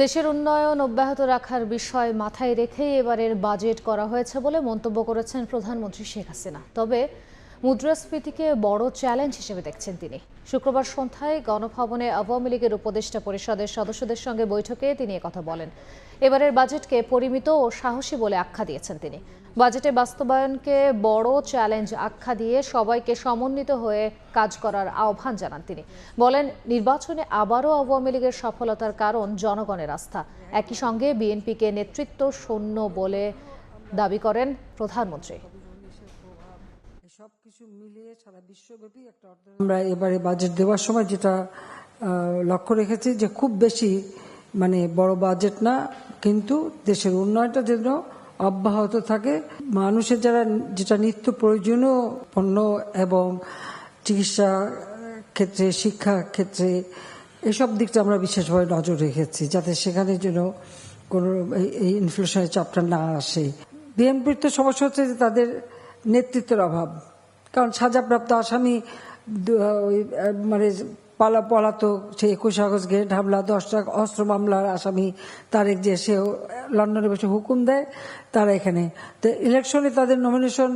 দেশের উন্নয়ন অব্যাহত রাখার বিষয় মাথায় রেখেই এবারের বাজেট করা হয়েছে বলে মন্তব্য করেছেন প্রধানমন্ত্রী শেখ হাসিনা। তবে মুদ্রাস্ফীতিকে বড় চ্যালেঞ্জ হিসেবে দেখছেন তিনি। শুক্রবার সন্ধ্যায় গণভবনে আওয়ামী লীগের উপদেষ্টা পরিষদের সদস্যদের সঙ্গে বৈঠকে তিনি কথা বলেন। এবারের বাজেটকে পরিমিত ও সাহসী বলে আখ্যা দিয়েছেন তিনি। বাজেটে বাস্তবায়নকে বড় চ্যালেঞ্জ আখ্যা দিয়ে সবাইকে সমন্বিত হয়ে কাজ করার আহ্বান জানান তিনি। বলেন, নির্বাচনে আবারও আওয়ামী লীগের সফলতার কারণ জনগণের আস্থা। একই সঙ্গে বিএনপিকে নেতৃত্ব শূন্য বলে দাবি করেন প্রধানমন্ত্রী। সবকিছু মিলিয়ে সারা বিশ্বব্যাপী একটা আমরা এবারে বাজেট দেওয়ার সময় যেটা লক্ষ্য রেখেছি যে খুব বেশি মানে বড় বাজেট না, কিন্তু দেশের উন্নয়নটা যেন অব্যাহত থাকে। মানুষের যারা যেটা নিত্য প্রয়োজনীয় পণ্য এবং চিকিৎসা ক্ষেত্রে, শিক্ষা ক্ষেত্রে, এসব দিকটা আমরা বিশেষভাবে নজর রেখেছি, যাতে সেখানে যেন কোনো এই- ইনফ্লেশনের চাপটা না আসে। বিএনপির তো সমস্যা হচ্ছে যে তাদের নেতৃত্বের অভাব। কারণ সাজাপ্রাপ্ত আসামি মানে পালা পলাতক সে একুশ আগস্ট গেট হামলা দশটা অস্ত্র মামলার আসামি তারেক যে সে লন্ডনে বসে হুকুম দেয় তারা এখানে। তো ইলেকশনে তাদের নমিনেশন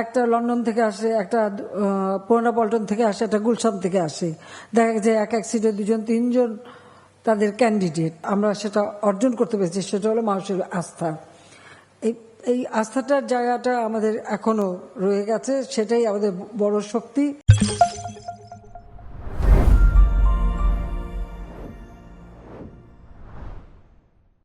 একটা লন্ডন থেকে আসে, একটা পুরোনা পল্টন থেকে আসে, একটা গুলশান থেকে আসে। দেখা গেছে এক এক সিটে দুজন, তিনজন তাদের ক্যান্ডিডেট আমরা সেটা অর্জন করতে পেরেছি, সেটা হলো মানুষের আস্থা। এই এই আস্থাটার জায়গাটা আমাদের এখনও রয়ে গেছে, সেটাই আমাদের বড় শক্তি।